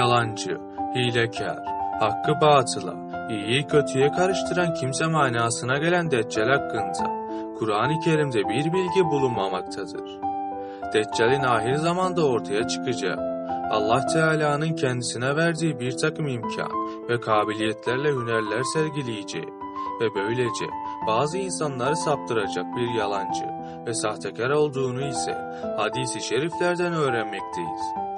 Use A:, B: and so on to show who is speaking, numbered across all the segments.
A: yalancı, hilekar, hakkı batıla, iyiyi kötüye karıştıran kimse manasına gelen Deccal hakkında Kur'an-ı Kerim'de bir bilgi bulunmamaktadır. Deccal'in ahir zamanda ortaya çıkacağı, Allah Teala'nın kendisine verdiği bir takım imkan ve kabiliyetlerle hünerler sergileyeceği ve böylece bazı insanları saptıracak bir yalancı ve sahtekar olduğunu ise hadisi şeriflerden öğrenmekteyiz.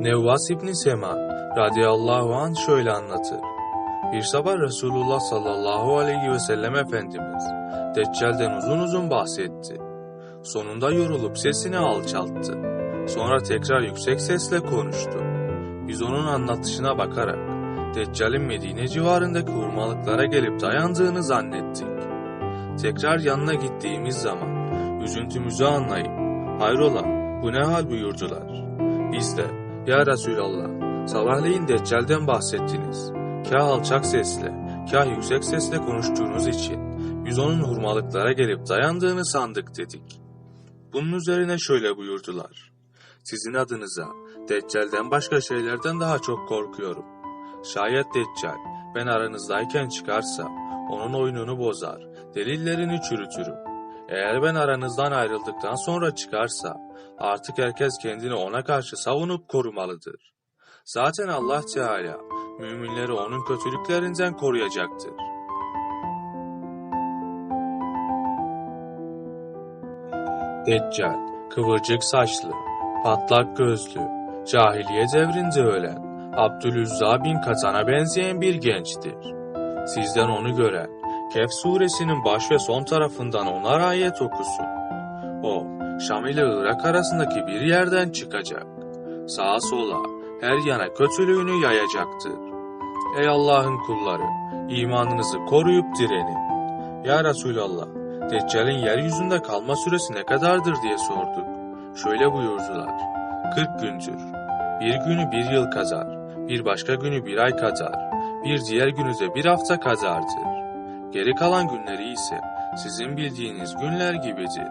A: Nevvas İbni Sema radıyallahu anh şöyle anlatır. Bir sabah Resulullah sallallahu aleyhi ve sellem Efendimiz Deccal'den uzun uzun bahsetti. Sonunda yorulup sesini alçalttı. Sonra tekrar yüksek sesle konuştu. Biz onun anlatışına bakarak Deccal'in Medine civarındaki hurmalıklara gelip dayandığını zannettik. Tekrar yanına gittiğimiz zaman üzüntümüzü anlayıp hayrola bu ne hal buyurdular. Biz de ya Resulallah sabahleyin Deccal'den bahsettiniz. Kah alçak sesle, kah yüksek sesle konuştuğunuz için biz onun hurmalıklara gelip dayandığını sandık dedik. Bunun üzerine şöyle buyurdular. Sizin adınıza Deccal'den başka şeylerden daha çok korkuyorum. Şayet Deccal ben aranızdayken çıkarsa onun oyununu bozar, delillerini çürütürüm. Eğer ben aranızdan ayrıldıktan sonra çıkarsa artık herkes kendini ona karşı savunup korumalıdır. Zaten Allah Teala müminleri onun kötülüklerinden koruyacaktır. Deccal, kıvırcık saçlı, patlak gözlü, cahiliye devrinde ölen, Abdülüzzah bin Katan'a benzeyen bir gençtir. Sizden onu gören, Kehf suresinin baş ve son tarafından onar ayet okusun. O, Şam ile Irak arasındaki bir yerden çıkacak. Sağa sola, her yana kötülüğünü yayacaktır. Ey Allah'ın kulları, imanınızı koruyup direnin. Ya Resulallah, Deccal'in yeryüzünde kalma süresi ne kadardır diye sorduk. Şöyle buyurdular, 40 gündür. Bir günü bir yıl kadar, bir başka günü bir ay kadar, bir diğer günü de bir hafta kadardır. Geri kalan günleri ise sizin bildiğiniz günler gibidir.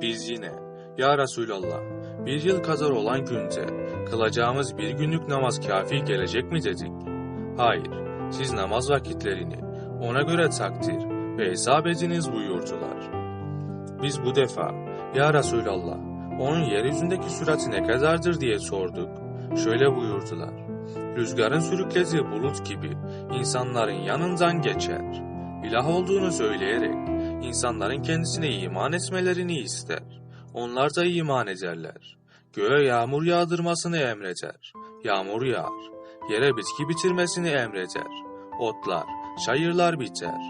A: Biz yine, Ya Resulallah, bir yıl kadar olan günde kılacağımız bir günlük namaz kafi gelecek mi dedik? Hayır, siz namaz vakitlerini ona göre takdir ve hesap ediniz buyurdular. Biz bu defa, Ya Resulallah, onun yeryüzündeki sürati ne kadardır diye sorduk. Şöyle buyurdular. Rüzgarın sürüklediği bulut gibi insanların yanından geçer. İlah olduğunu söyleyerek insanların kendisine iman etmelerini ister. Onlar da iman ederler. Göğe yağmur yağdırmasını emreder. Yağmur yağar. Yere bitki bitirmesini emreder. Otlar, çayırlar biter.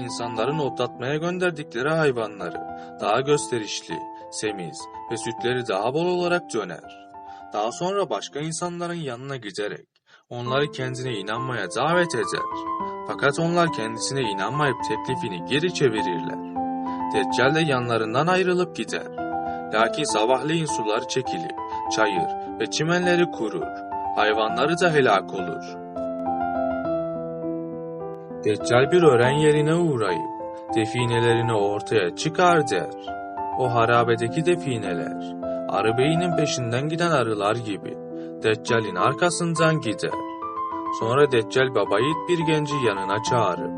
A: İnsanların otlatmaya gönderdikleri hayvanları daha gösterişli, semiz ve sütleri daha bol olarak döner. Daha sonra başka insanların yanına giderek onları kendine inanmaya davet eder. Fakat onlar kendisine inanmayıp teklifini geri çevirirler. Deccal de yanlarından ayrılıp gider. Lakin sabahleyin sular çekilip çayır ve çimenleri kurur. Hayvanları da helak olur. Deccal bir öğren yerine uğrayıp definelerini ortaya çıkar der. O harabedeki defineler, arı beyinin peşinden giden arılar gibi Deccal'in arkasından gider. Sonra Deccal baba yiğit bir genci yanına çağırıp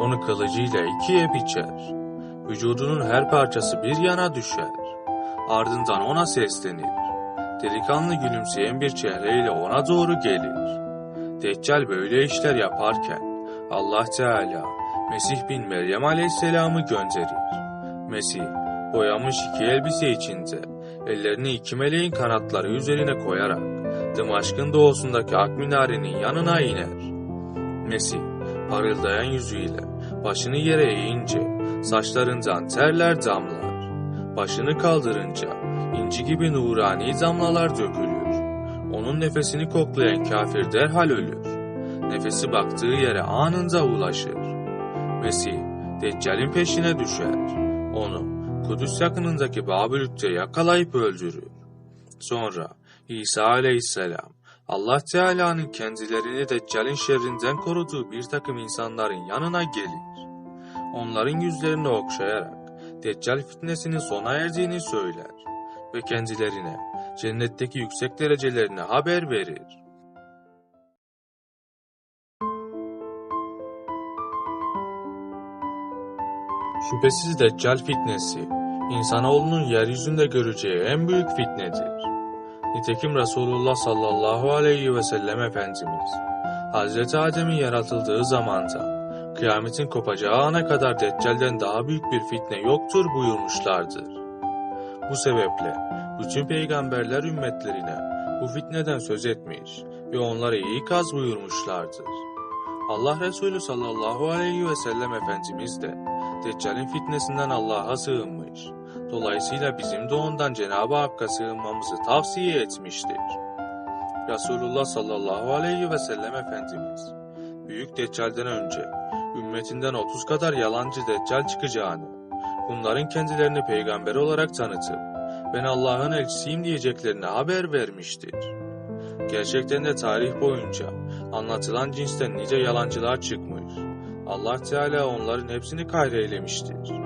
A: onu kılıcıyla ikiye biçer. Vücudunun her parçası bir yana düşer. Ardından ona seslenir. Delikanlı gülümseyen bir çehreyle ona doğru gelir. Deccal böyle işler yaparken Allah Teala Mesih bin Meryem Aleyhisselam'ı gönderir. Mesih boyanmış iki elbise içinde ellerini iki meleğin kanatları üzerine koyarak Dımaşk'ın doğusundaki Ak yanına iner. Mesih parıldayan yüzüyle başını yere eğince saçlarından terler damlar. Başını kaldırınca inci gibi nurani damlalar dökülür. Onun nefesini koklayan kafir derhal ölür. Nefesi baktığı yere anında ulaşır. Mesih Deccal'in peşine düşer. Onu Kudüs yakınındaki Babülük'te yakalayıp öldürür. Sonra İsa aleyhisselam Allah Teala'nın kendilerini Deccal'in şerrinden koruduğu bir takım insanların yanına gelir. Onların yüzlerini okşayarak Deccal fitnesinin sona erdiğini söyler. ve kendilerine cennetteki yüksek derecelerini haber verir. Şüphesiz Deccal fitnesi, insanoğlunun yeryüzünde göreceği en büyük fitnedir. Nitekim Resulullah sallallahu aleyhi ve sellem Efendimiz, Hz. Adem'in yaratıldığı zamanda, kıyametin kopacağı ana kadar Deccal'den daha büyük bir fitne yoktur buyurmuşlardır. Bu sebeple bütün peygamberler ümmetlerine bu fitneden söz etmiş ve onlara iyi ikaz buyurmuşlardır. Allah Resulü sallallahu aleyhi ve sellem Efendimiz de Deccal'in fitnesinden Allah'a sığınmış. Dolayısıyla bizim de ondan Cenab-ı Hakk'a sığınmamızı tavsiye etmiştir. Resulullah sallallahu aleyhi ve sellem Efendimiz, Büyük Deccal'den önce ümmetinden 30 kadar yalancı Deccal çıkacağını, bunların kendilerini peygamber olarak tanıtıp, ben Allah'ın elçisiyim diyeceklerine haber vermiştir. Gerçekten de tarih boyunca anlatılan cinsten nice yalancılar çıkmış. Allah Teala onların hepsini kahreylemiştir.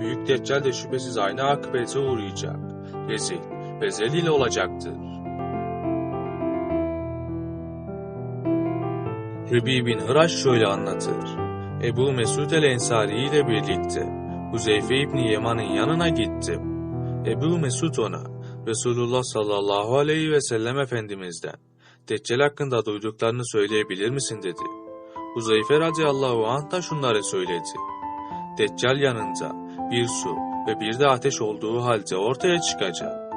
A: Büyük Deccal de şüphesiz aynı akıbete uğrayacak, rezil ve zelil olacaktır. Rübi bin Hıraş şöyle anlatır. Ebu Mesud el-Ensari ile birlikte Huzeyfe İbni Yaman'ın yanına gittim. Ebu Mesud ona, Resulullah sallallahu aleyhi ve sellem Efendimiz'den, Deccal hakkında duyduklarını söyleyebilir misin dedi. Huzeyfe radıyallahu anh da şunları söyledi. Deccal yanında bir su ve bir de ateş olduğu halde ortaya çıkacak.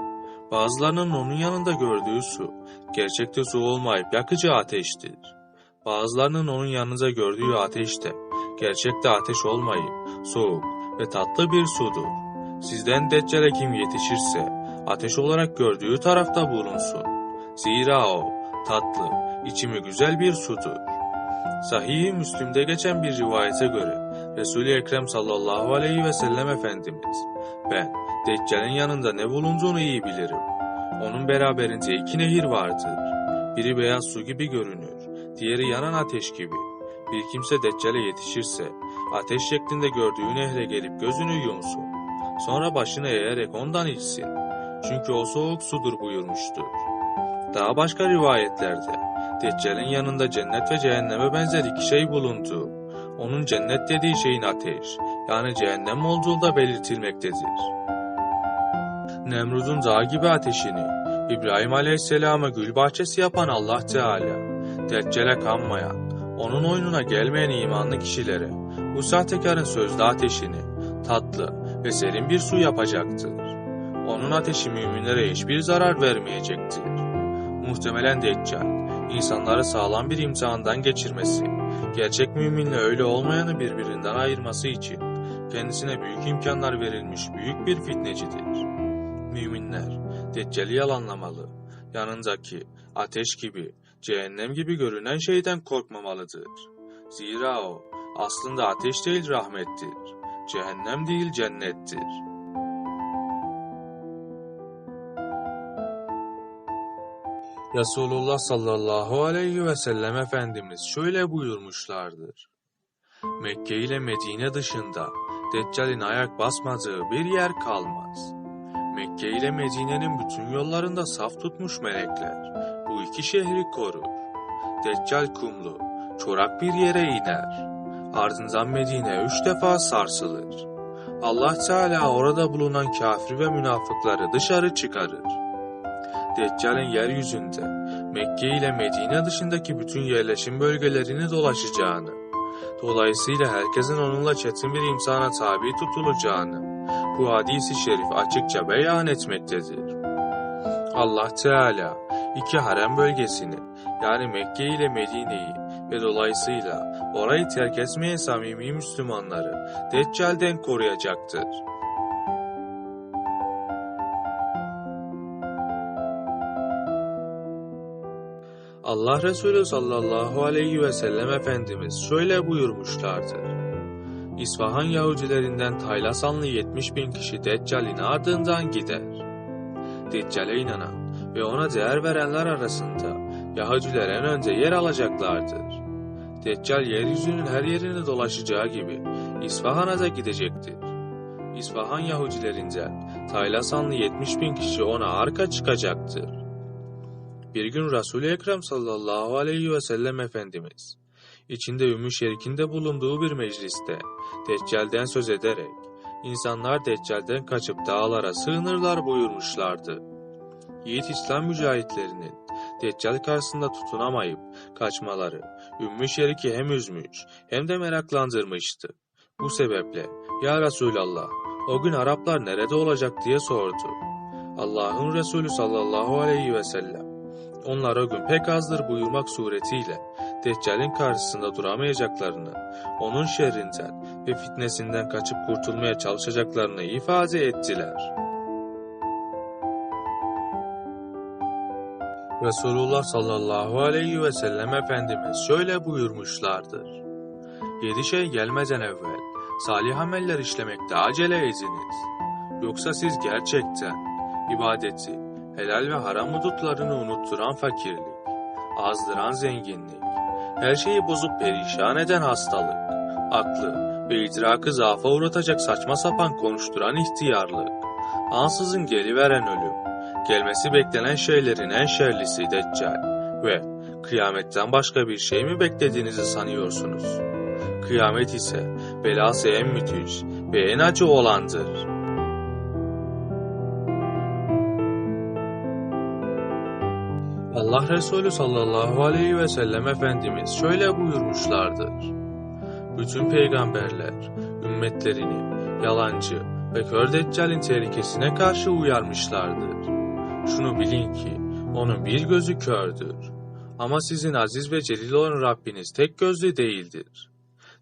A: Bazılarının onun yanında gördüğü su, gerçekte su olmayıp yakıcı ateştir. Bazılarının onun yanınıza gördüğü ateş de, gerçekte ateş olmayıp, soğuk ve tatlı bir sudur. Sizden Deccal'e kim yetişirse, ateş olarak gördüğü tarafta bulunsun. Zira o, tatlı, içimi güzel bir sudur. Sahih-i Müslim'de geçen bir rivayete göre, Resul-i Ekrem sallallahu aleyhi ve sellem Efendimiz, ben Deccal'in yanında ne bulunduğunu iyi bilirim. Onun beraberinde iki nehir vardır. Biri beyaz su gibi görünür, diğeri yanan ateş gibi. Bir kimse Deccal'e yetişirse, ateş şeklinde gördüğü nehre gelip gözünü yumsun. Sonra başını eğerek ondan içsin. Çünkü o soğuk sudur buyurmuştur. Daha başka rivayetlerde, Deccal'in yanında cennet ve cehenneme benzer iki şey bulundu. Onun cennet dediği şeyin ateş, yani cehennem olduğu da belirtilmektedir. Nemrud'un dağ gibi ateşini, İbrahim Aleyhisselam'a gül bahçesi yapan Allah Teala, Deccal'e kanmayan, onun oyununa gelmeyen imanlı kişilere, bu sahtekarın sözde ateşini, tatlı ve serin bir su yapacaktır. Onun ateşi müminlere hiçbir zarar vermeyecektir. Muhtemelen Deccal, insanları sağlam bir imtihandan geçirmesi, gerçek müminle öyle olmayanı birbirinden ayırması için kendisine büyük imkanlar verilmiş büyük bir fitnecidir. Müminler, Deccal'i yalanlamalı, yanındaki ateş gibi, cehennem gibi görünen şeyden korkmamalıdır. Zira o, aslında ateş değil rahmettir, cehennem değil cennettir. Resulullah sallallahu aleyhi ve sellem Efendimiz şöyle buyurmuşlardır. Mekke ile Medine dışında Deccal'in ayak basmadığı bir yer kalmaz. Mekke ile Medine'nin bütün yollarında saf tutmuş melekler bu iki şehri korur. Deccal kumlu, çorak bir yere iner. Ardından Medine üç defa sarsılır. Allah Teala orada bulunan kafir ve münafıkları dışarı çıkarır. Deccal'in yeryüzünde Mekke ile Medine dışındaki bütün yerleşim bölgelerini dolaşacağını, dolayısıyla herkesin onunla çetin bir imtihana tabi tutulacağını bu hadisi şerif açıkça beyan etmektedir. Allah Teala iki harem bölgesini yani Mekke ile Medine'yi ve dolayısıyla orayı terk etmeyen samimi Müslümanları Deccal'den koruyacaktır. Allah Resulü sallallahu aleyhi ve sellem Efendimiz şöyle buyurmuşlardır. İsfahan Yahudilerinden Taylasanlı 70 bin kişi Deccal'in ardından gider. Deccal'e inanan ve ona değer verenler arasında Yahudiler en önce yer alacaklardır. Deccal yeryüzünün her yerini dolaşacağı gibi İsfahan'a da gidecektir. İsfahan Yahudilerinden Taylasanlı 70 bin kişi ona arka çıkacaktır. Bir gün Resul-i Ekrem sallallahu aleyhi ve sellem Efendimiz, içinde Ümmü Şerik'inde bulunduğu bir mecliste Deccal'den söz ederek, insanlar Deccal'den kaçıp dağlara sığınırlar buyurmuşlardı. Yiğit İslam mücahitlerinin Deccal karşısında tutunamayıp kaçmaları Ümmü Şerik'i hem üzmüş hem de meraklandırmıştı. Bu sebeple Ya Resulallah o gün Araplar nerede olacak diye sordu. Allah'ın Resulü sallallahu aleyhi ve sellem onlar o gün pek azdır buyurmak suretiyle Deccal'in karşısında duramayacaklarını, onun şerrinden ve fitnesinden kaçıp kurtulmaya çalışacaklarını ifade ettiler. Resulullah sallallahu aleyhi ve sellem Efendimiz şöyle buyurmuşlardır. Yedi şey gelmeden evvel salih ameller işlemekte acele ediniz. Yoksa siz gerçekten ibadeti, helal ve haram hudutlarını unutturan fakirlik, azdıran zenginlik, her şeyi bozup perişan eden hastalık, aklı ve idrakı zaafa uğratacak saçma sapan konuşturan ihtiyarlık, ansızın geliveren ölüm, gelmesi beklenen şeylerin en şerlisi Deccal ve kıyametten başka bir şey mi beklediğinizi sanıyorsunuz? Kıyamet ise belası en müthiş ve en acı olandır. Allah Resulü sallallahu aleyhi ve sellem Efendimiz şöyle buyurmuşlardır. Bütün peygamberler ümmetlerini yalancı ve kör deccalin tehlikesine karşı uyarmışlardır. Şunu bilin ki onun bir gözü kördür. Ama sizin aziz ve celil olan Rabbiniz tek gözlü değildir.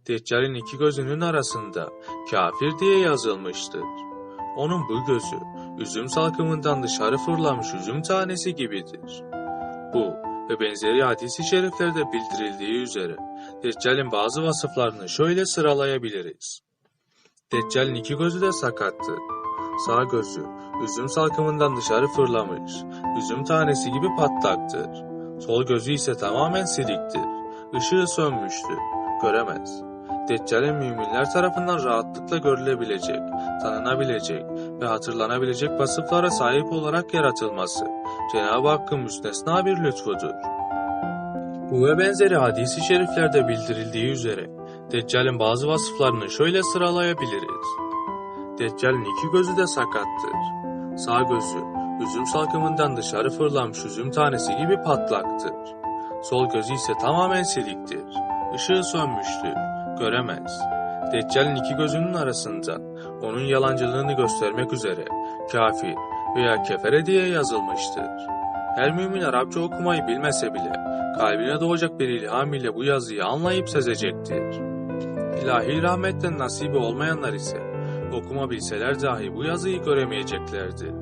A: Deccal'in iki gözünün arasında kafir diye yazılmıştır. Onun bu gözü üzüm salkımından dışarı fırlamış üzüm tanesi gibidir. Bu ve benzeri hadisi şeriflerde bildirildiği üzere Deccal'in bazı vasıflarını şöyle sıralayabiliriz. Deccal'in iki gözü de sakattır. Sağ gözü üzüm salkımından dışarı fırlamış, üzüm tanesi gibi patlaktır. Sol gözü ise tamamen siliktir. Işığı sönmüştür, göremez. Deccal'in müminler tarafından rahatlıkla görülebilecek, tanınabilecek ve hatırlanabilecek vasıflara sahip olarak yaratılması Cenab-ı Hakk'ın müstesna bir lütfudur. Bu ve benzeri hadisi şeriflerde bildirildiği üzere Deccal'in bazı vasıflarını şöyle sıralayabiliriz. Deccal'in iki gözü de sakattır. Sağ gözü üzüm salkımından dışarı fırlamış üzüm tanesi gibi patlaktır. Sol gözü ise tamamen siliktir. Işığı sönmüştür, göremez. Deccal'in iki gözünün arasında onun yalancılığını göstermek üzere kafir veya kefere diye yazılmıştır. Her mümin Arapça okumayı bilmese bile kalbine doğacak bir ilham ile bu yazıyı anlayıp sezecektir. İlahi rahmetten nasibi olmayanlar ise okuma bilseler dahi bu yazıyı göremeyeceklerdir.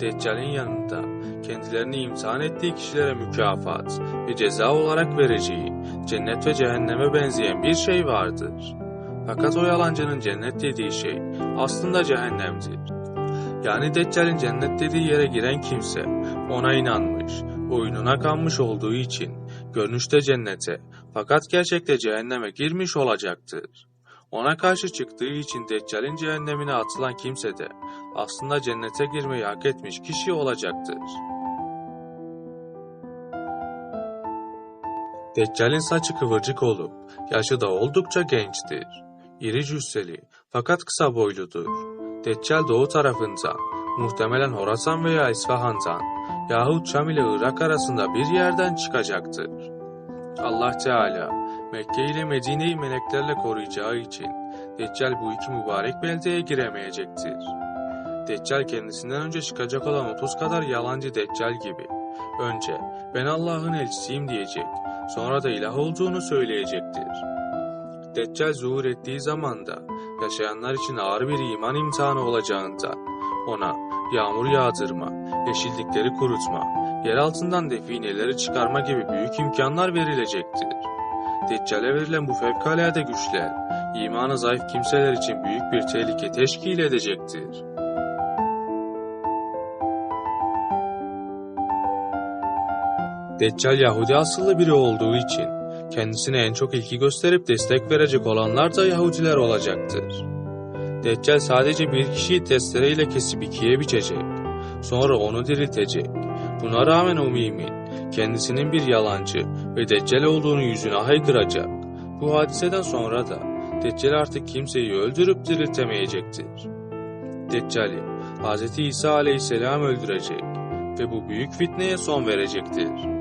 A: Deccal'in yanında kendilerini imtihan ettiği kişilere mükafat ve ceza olarak vereceği cennet ve cehenneme benzeyen bir şey vardır. Fakat o yalancının cennet dediği şey aslında cehennemdir. Yani Deccal'in cennet dediği yere giren kimse ona inanmış, oyununa kanmış olduğu için görünüşte cennete fakat gerçekte cehenneme girmiş olacaktır. Ona karşı çıktığı için Deccal'in cehennemine atılan kimse de aslında cennete girmeyi hak etmiş kişi olacaktır. Deccal'in saçı kıvırcık olup yaşı da oldukça gençtir. İri cüsseli fakat kısa boyludur. Deccal doğu tarafından, muhtemelen Horasan veya İsfahan'dan yahut Şam ile Irak arasında bir yerden çıkacaktır. Allah Teala Mekke ile Medine'yi meleklerle koruyacağı için Deccal bu iki mübarek beldeye giremeyecektir. Deccal kendisinden önce çıkacak olan 30 kadar yalancı Deccal gibi. Önce ben Allah'ın elçisiyim diyecek, sonra da ilah olduğunu söyleyecektir. Deccal zuhur ettiği zaman da yaşayanlar için ağır bir iman imtihanı olacağından ona yağmur yağdırma, yeşillikleri kurutma, yer altından defineleri çıkarma gibi büyük imkanlar verilecektir. Deccale verilen bu fevkalade güçler, imanı zayıf kimseler için büyük bir tehlike teşkil edecektir. Deccal Yahudi asıllı biri olduğu için kendisine en çok ilgi gösterip destek verecek olanlar da Yahudiler olacaktır. Deccal sadece bir kişiyi testereyle kesip ikiye biçecek. Sonra onu diriltecek. Buna rağmen o mümin kendisinin bir yalancı ve deccal olduğunu yüzüne haykıracak. Bu hadiseden sonra da Deccal artık kimseyi öldürüp diriltemeyecektir. Deccali Hz. İsa aleyhisselam öldürecek ve bu büyük fitneye son verecektir.